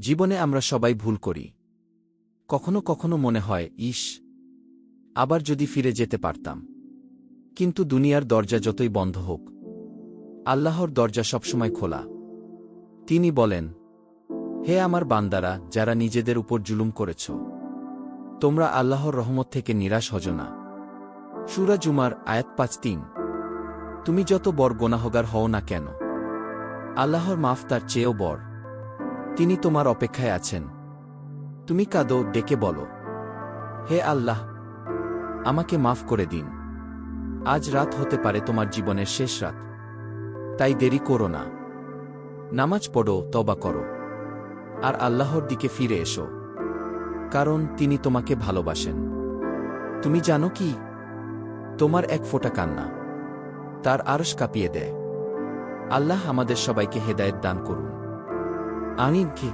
জীবনে আমরা সবাই ভুল করি। কখনো কখনো মনে হয়, ইস, আবার যদি ফিরে যেতে পারতাম। কিন্তু দুনিয়ার দরজা যতই বন্ধ হোক, আল্লাহর দরজা সবসময় খোলা। তিনি বলেন, হে আমার বান্দারা, যারা নিজেদের উপর জুলুম করেছ, তোমরা আল্লাহর রহমত থেকে নিরাশ হজ না। সুরা জুমার আয়াত পাঁচ তিন, তুমি যত বর গোনাহগার হও না কেন, আল্লাহর মাফ তার চেয়েও বড়। তিনি তোমার অপেক্ষায় আছেন। তুমি কাঁদো, ডেকে বলো। হে আল্লাহ, আমাকে মাফ করে দিন। আজ রাত হতে পারে তোমার জীবনের শেষ রাত। তাই দেরি করো না। নামাজ পড়ো তবা করো। আর আল্লাহর দিকে ফিরে এসো। কারণ তিনি তোমাকে ভালোবাসেন। তুমি জানো কি? তোমার এক ফোঁটা কান্না। তার আরশ কাঁপিয়ে দেয়। আল্লাহ আমাদের সবাইকে হেদায়েত দান করুন। আনিন কি?